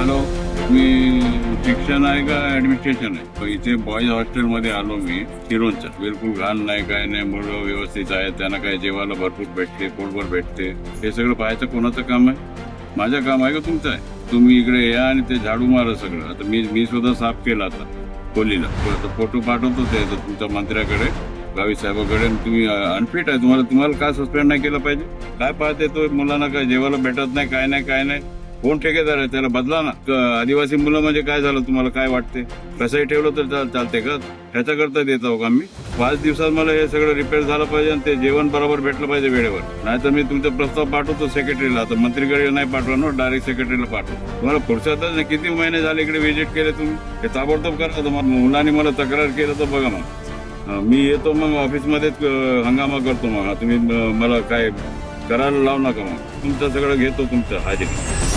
Hello मी शिक्षण आहे का ऍडमिनिस्ट्रेशन आहे? तर इथे बॉईज हॉस्टेलमध्ये आलो मी शिरोंचा. बिलकुल घाण नाही काय नाही मुलं व्यवस्थित आहे त्यांना काय जेवायला भरपूर भेटते पोटभर भेटते. हे सगळं पाहायचं कोणाचं काम आहे? माझं काम आहे का तुमचं आहे? तुम्ही इकडे या आणि ते झाडू मारा सगळं. आता मी मी सुद्धा साफ केला आता खोलीला. आता फोटो पाठवतो ते तुमच्या मंत्र्याकडे गावी साहेबाकडे आणि तुम्ही अनफिट आहे. तुम्हाला तुम्हाला काय सस्पेंड नाही केलं पाहिजे? काय पाहते तो? मुलांना काय जेवायला भेटत नाही काय नाही काय नाही? कोण ठेकेदार आहे? त्याला बदला ना. आदिवासी मुलं म्हणजे काय झालं? तुम्हाला काय वाटते कसंही ठेवलं तर चालते का? ह्याच्याकरता देत आहो का मी पाच दिवसात मला हे सगळं रिपेअर झालं पाहिजे आणि ते जेवण बरोबर भेटलं पाहिजे वेळेवर. नाहीतर मी तुमचा प्रस्ताव पाठवतो सेक्रेटरीला आता मंत्रीकडे नाही पाठवा ना डायरेक्ट सेक्रेटरीला पाठवतो. तुम्हाला पुढच्यातच नाही. किती महिने झाले इकडे व्हिजिट केले तुम्ही? हे ताबडतोब करा तर मग मुलांनी मला तक्रार केलं तर बघा मग. मी येतो मग ऑफिसमध्येच हंगामा करतो मग. तुम्ही मला काय करायला लावू नका मग. तुमचं सगळं घेतो तुमचं. हाजिरी.